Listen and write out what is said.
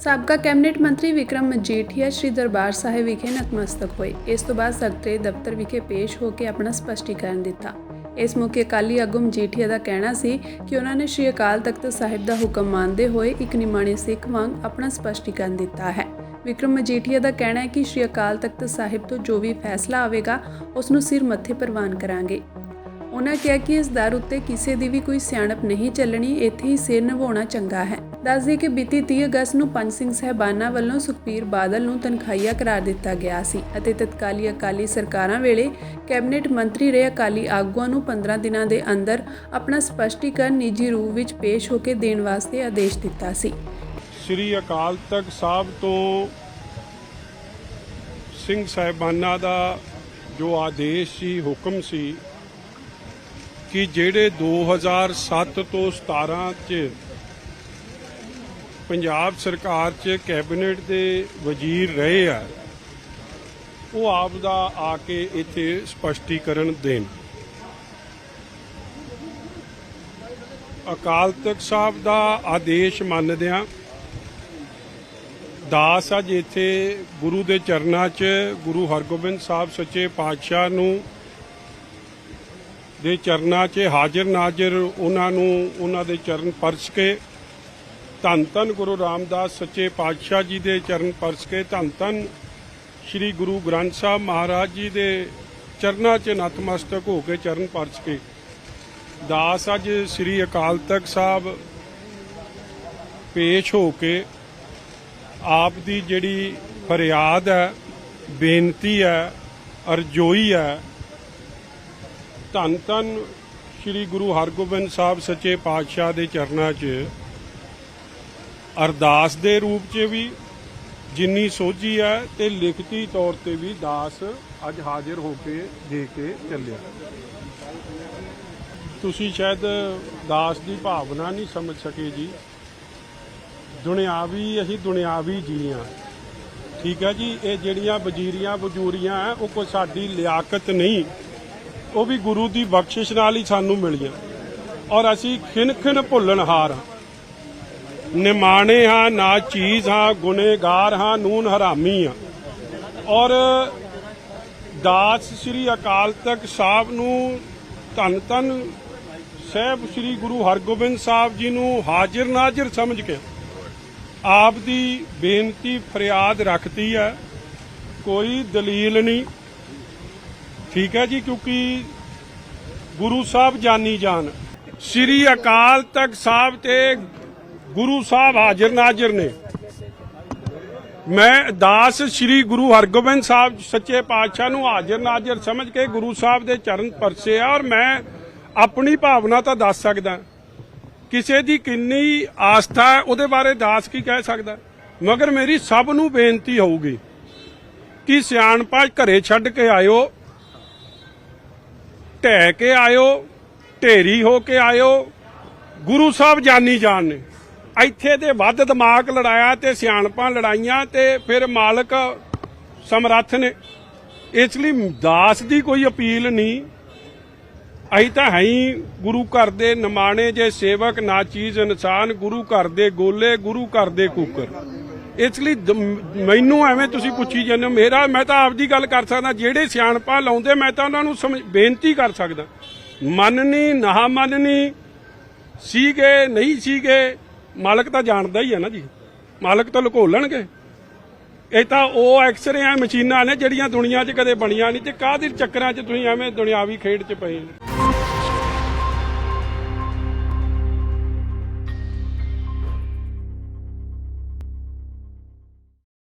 ਸਾਬਕਾ ਕੈਬਨਿਟ ਮੰਤਰੀ ਵਿਕਰਮ ਮਜੀਠੀਆ ਸ਼੍ਰੀ ਦਰਬਾਰ ਸਾਹਿਬ ਵਿਖੇ ਨਤਮਸਤਕ ਹੋਏ। ਇਸ ਤੋਂ ਬਾਅਦ ਸਕੱਤਰੇ ਦਫ਼ਤਰ ਵਿਖੇ ਪੇਸ਼ ਹੋ ਕੇ ਆਪਣਾ ਸਪਸ਼ਟੀਕਰਨ ਦਿੱਤਾ। ਇਸ ਮੌਕੇ ਅਕਾਲੀ ਆਗੂ ਮਜੀਠੀਆ ਦਾ ਕਹਿਣਾ ਸੀ ਕਿ ਉਹਨਾਂ ਨੇ ਸ਼੍ਰੀ ਅਕਾਲ ਤਖਤ ਸਾਹਿਬ ਦਾ ਹੁਕਮ ਮੰਨਦੇ ਹੋਏ ਇੱਕ ਨਿਮਾਣੇ ਸਿੱਖ ਵਾਂਗ ਆਪਣਾ ਸਪਸ਼ਟੀਕਰਨ ਦਿੱਤਾ ਹੈ। ਵਿਕਰਮ ਮਜੀਠੀਆ ਦਾ ਕਹਿਣਾ ਹੈ ਕਿ ਸ਼੍ਰੀ ਅਕਾਲ ਤਖਤ ਸਾਹਿਬ ਤੋਂ ਜੋ ਵੀ ਫੈਸਲਾ ਆਵੇਗਾ, ਉਸ ਨੂੰ ਸਿਰ ਮੱਥੇ ਪ੍ਰਵਾਨ ਕਰਾਂਗੇ। ਉਹਨਾਂ ਕਿਹਾ ਕਿ ਇਸ ਦਰ ਉੱਤੇ ਕਿਸੇ ਦੀ ਵੀ ਕੋਈ ਸਿਆਣਪ ਨਹੀਂ ਚੱਲਣੀ, ਇੱਥੇ ਹੀ ਸਿਰ ਨਿਭਾਉਣਾ ਚੰਗਾ ਹੈ। ਦੱਸਦੇ ਕਿ ਬੀਤੀ 30 ਅਗਸਤ ਨੂੰ ਪੰਜ ਸਿੰਘ ਸਹਿਬਾਨਾਂ ਵੱਲੋਂ ਸੁਖਬੀਰ ਬਾਦਲ ਨੂੰ ਤਨਖਾਹੀਆ ਕਰਾਰ ਦਿੱਤਾ ਗਿਆ ਸੀ ਅਤੇ ਤਤਕਾਲੀ ਅਕਾਲੀ ਸਰਕਾਰਾਂ ਵੇਲੇ ਕੈਬਨਿਟ ਮੰਤਰੀ ਰਹੇ ਅਕਾਲੀ ਆਗੂਆਂ ਨੂੰ 15 ਦਿਨਾਂ ਦੇ ਅੰਦਰ ਆਪਣਾ ਸਪਸ਼ਟੀਕਰਨ ਨਿੱਜੀ ਰੂਪ ਵਿੱਚ ਪੇਸ਼ ਹੋ ਕੇ ਦੇਣ ਵਾਸਤੇ ਆਦੇਸ਼ ਦਿੱਤਾ ਸੀ। ਸ੍ਰੀ ਅਕਾਲ ਤਖਤ ਸਾਹਿਬ ਤੋਂ ਸਿੰਘ ਸਾਹਿਬਾਨਾਂ ਦਾ ਜੋ ਆਦੇਸ਼ ਸੀ, ਹੁਕਮ ਸੀ ਕਿ ਜਿਹੜੇ 2007 ਤੋਂ 17 ਚ ਪੰਜਾਬ ਸਰਕਾਰ ਚ ਕੈਬਨਿਟ ਦੇ ਵਜ਼ੀਰ ਰਹੇ ਆ, ਉਹ ਆਪ ਦਾ ਆ ਕੇ ਇੱਥੇ ਸਪਸ਼ਟੀਕਰਨ ਦੇਣ। ਅਕਾਲ ਤਖਤ ਸਾਹਿਬ ਦਾ ਆਦੇਸ਼ ਮੰਨਦਿਆਂ ਦਾਸ ਅੱਜ ਇੱਥੇ ਗੁਰੂ ਦੇ ਚਰਨਾਂ 'ਚ ਗੁਰੂ ਹਰਗੋਬਿੰਦ ਸਾਹਿਬ ਸੱਚੇ ਪਾਤਸ਼ਾਹ ਨੂੰ ਦੇ ਚਰਨਾਂ 'ਚ ਹਾਜ਼ਰ ਨਾਜ਼ਰ ਉਹਨਾਂ ਨੂੰ ਉਹਨਾਂ ਦੇ ਚਰਨ ਪਰਸ ਕੇ ਧੰਨ ਧੰਨ ਗੁਰੂ ਰਾਮਦਾਸ ਸੱਚੇ ਪਾਤਸ਼ਾਹ ਜੀ ਦੇ ਚਰਨ ਪਰਸ ਕੇ ਧੰਨ ਧੰਨ ਸ੍ਰੀ ਗੁਰੂ ਗ੍ਰੰਥ ਸਾਹਿਬ ਮਹਾਰਾਜ ਜੀ ਦੇ ਚਰਨਾਂ 'ਚ ਨਤਮਸਤਕ ਹੋ ਕੇ ਚਰਨ ਪਰਸ ਕੇ। ਦਾਸ ਅੱਜ ਸ੍ਰੀ ਅਕਾਲ ਤਖਤ ਸਾਹਿਬ ਪੇਸ਼ ਹੋ ਕੇ ਆਪ ਦੀ ਜਿਹੜੀ ਫਰਿਆਦ ਹੈ, ਬੇਨਤੀ ਹੈ, ਅਰਜ਼ੋਈ ਹੈ ਧੰਨ ਧੰਨ ਸ੍ਰੀ ਗੁਰੂ ਹਰਗੋਬਿੰਦ ਸਾਹਿਬ ਸੱਚੇ ਪਾਤਸ਼ਾਹ ਦੇ ਚਰਨਾਂ 'ਚ, ਅਰਦਾਸ ਦੇ ਰੂਪ 'ਚ ਵੀ ਜਿੰਨੀ ਸੋਝੀ ਹੈ ਤੇ ਲਿਖਤੀ ਤੌਰ ਤੇ ਵੀ ਦਾਸ ਅੱਜ ਹਾਜ਼ਰ ਹੋ ਕੇ ਦੇ ਕੇ ਚੱਲਿਆ। ਤੁਸੀਂ ਸ਼ਾਇਦ ਦਾਸ ਦੀ ਭਾਵਨਾ ਨਹੀਂ ਸਮਝ ਸਕੇ ਜੀ। ਦੁਨਿਆਵੀ, ਅਸੀਂ ਦੁਨਿਆਵੀ ਜੀ ਠੀਕ ਹੈ ਜੀ, ਇਹ ਜਿਹੜੀਆਂ ਵਜ਼ੀਰੀਆਂ ਵਜੂਰੀਆਂ ਹੈ, ਉਹ ਕੋਈ ਸਾਡੀ ਲਿਆਕਤ ਨਹੀਂ। ਉਹ ਵੀ ਗੁਰੂ ਦੀ ਬਖਸ਼ਿਸ਼ ਨਾਲ ਹੀ ਸਾਨੂੰ ਮਿਲੀਆਂ ਔਰ ਅਸੀਂ ਖਿਨ ਖਿਨ ਭੁੱਲਣਹਾਰ ਹਾਂ। ਨਿਮਾਣੇ ਹਾਂ, ਨਾ ਚੀਜ਼ ਹਾਂ, ਗੁਨੇਗਾਰ ਹਾਂ, ਨੂਨ ਹਰਾਮੀ ਹਾਂ। ਔਰ ਦਾਸ ਸ੍ਰੀ ਅਕਾਲ ਤਖਤ ਸਾਹਿਬ ਨੂੰ ਧੰਨ ਧੰਨ ਸਹਿਬ ਸ੍ਰੀ ਗੁਰੂ ਹਰਗੋਬਿੰਦ ਸਾਹਿਬ ਜੀ ਨੂੰ ਹਾਜ਼ਰ ਨਾਜ਼ਰ ਸਮਝ ਕੇ ਆਪ ਦੀ ਬੇਨਤੀ ਫਰਿਆਦ ਰੱਖਦੀ ਹੈ। ਕੋਈ ਦਲੀਲ ਨਹੀਂ। ਠੀਕ ਹੈ ਜੀ, ਕਿਉਂਕਿ ਗੁਰੂ ਸਾਹਿਬ ਜਾਨੀ ਜਾਨ। ਸ੍ਰੀ ਅਕਾਲ ਤਖਤ ਸਾਹਿਬ ਤੇ ਗੁਰੂ ਸਾਹਿਬ ਹਾਜ਼ਰ ਨਾਜ਼ਰ ਨੇ। ਮੈਂ ਦਾਸ ਸ੍ਰੀ ਗੁਰੂ ਹਰਗੋਬਿੰਦ ਸਾਹਿਬ ਸੱਚੇ ਪਾਤਸ਼ਾਹ ਨੂੰ ਹਾਜ਼ਰ ਨਾਜ਼ਰ ਸਮਝ ਕੇ ਗੁਰੂ ਸਾਹਿਬ ਦੇ ਚਰਨ ਪਰਸੇ ਆ ਔਰ ਮੈਂ ਆਪਣੀ ਭਾਵਨਾ ਤਾਂ ਦੱਸ ਸਕਦਾ। ਕਿਸੇ ਦੀ ਕਿੰਨੀ ਆਸਥਾ ਹੈ, ਉਹਦੇ ਬਾਰੇ ਦਾਸ ਕੀ ਕਹਿ ਸਕਦਾ? ਮਗਰ ਮੇਰੀ ਸਭ ਨੂੰ ਬੇਨਤੀ ਹੋਊਗੀ ਕਿ ਸਿਆਣਪਾ ਘਰੇ ਛੱਡ ਕੇ ਆਇਓ। ਢਹਿ ਕੇ ਆਇਓ, ਢੇਰੀ ਹੋ ਕੇ ਆਇਓ। ਗੁਰੂ ਸਾਹਿਬ ਜਾਨੀ ਜਾਨ ਨੇ। ਇੱਥੇ ਦੇ ਵੱਧ ਦਿਮਾਗ ਲੜਾਇਆ ਤੇ ਸਿਆਣਪਾਂ ਲੜਾਈਆਂ ਤੇ ਫਿਰ ਮਾਲਕ ਸਮਰੱਥ ਨੇ। ਇਸ ਲਈ ਦਾਸ ਦੀ ਕੋਈ ਅਪੀਲ ਨਹੀਂ। ਅਸੀਂ ਤਾਂ ਹੈ ਹੀ ਗੁਰੂ ਘਰ ਦੇ ਨਿਮਾਣੇ ਜੇ ਸੇਵਕ, ਨਾ ਚੀਜ਼ ਇਨਸਾਨ, ਗੁਰੂ ਘਰ ਦੇ ਗੋਲੇ, ਗੁਰੂ ਘਰ ਦੇ ਕੂਕਰ। ਇਸ ਲਈ ਮੈਨੂੰ ਐਵੇਂ ਤੁਸੀਂ ਪੁੱਛੀ ਜਾਂਦੇ ਹੋ, ਮੇਰਾ, ਮੈਂ ਤਾਂ ਆਪਦੀ ਗੱਲ ਕਰ ਸਕਦਾ, ਜਿਹੜੇ ਸਿਆਣਪਾ ਲਾਉਂਦੇ, ਮੈਂ ਤਾਂ ਉਹਨਾਂ ਨੂੰ ਸਮਝ- ਬੇਨਤੀ ਕਰ ਸਕਦਾ। ਮੰਨਣੀ, ਨਾ ਮੰਨਣੀ, ਸੀਗੇ, ਨਹੀਂ ਸੀਗੇ, ਮਾਲਕ ਤਾਂ ਜਾਣਦਾ ਹੀ ਹੈ ਨਾ ਜੀ। ਮਾਲਕ ਤਾਂ ਲੁਕੋ ਲੈਣਗੇ ਇਹ ਤਾਂ ਉਹ ਐਕਸਰੇ ਆ ਮਸ਼ੀਨਾਂ ਨੇ ਜਿਹੜੀਆਂ ਦੁਨੀਆ 'ਚ ਕਦੇ ਬਣੀਆਂ ਨਹੀਂ ਤੇ ਕਾਹਦੇ ਚੱਕਰਾਂ 'ਚ ਤੁਸੀਂ ਐਵੇਂ ਦੁਨਿਆਵੀ ਖੇਡ 'ਚ ਪਏ ਨੇ